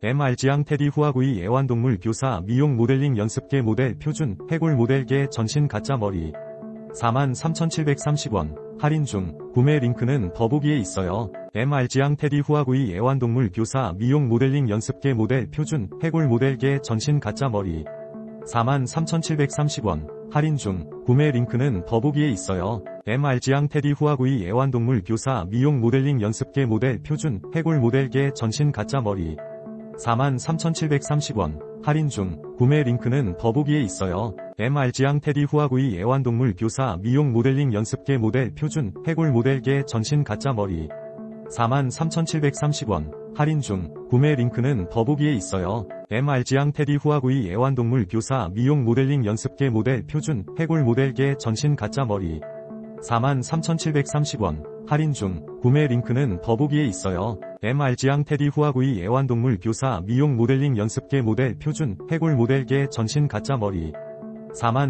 MR지앙 테디 후아구이 애완동물 교사 미용 모델링 연습계 모델 표준 해골 모델계 전신 가짜 머리. 43,730원. 할인 중. 구매 링크는 더보기에 있어요. MR지앙 테디 후아구이 애완동물 교사 미용 모델링 연습계 모델 표준 해골 모델계 전신 가짜 머리. 43,730원. 할인 중. 구매 링크는 더보기에 있어요. MR지앙 테디 후아구이 애완동물 교사 미용 모델링 연습계 모델 표준 해골 모델계 전신 가짜 머리 43,730원 할인 중 구매 링크는 더보기에 있어요. MR지앙 테디 후아구이 애완동물 교사 미용 모델링 연습계 모델 표준 해골 모델계 전신 가짜 머리 43,730원 할인 중 구매 링크는 더보기에 있어요. MR지앙 테디 후아구이 애완동물 교사 미용 모델링 연습계 모델 표준 해골 모델계 전신 가짜 머리 43,730원 할인 중 구매 링크는 더보기에 있어요. MR지앙 테디 후아구이 애완동물 교사 미용 모델링 연습계 모델 표준 해골 모델계 전신 가짜 머리. 4만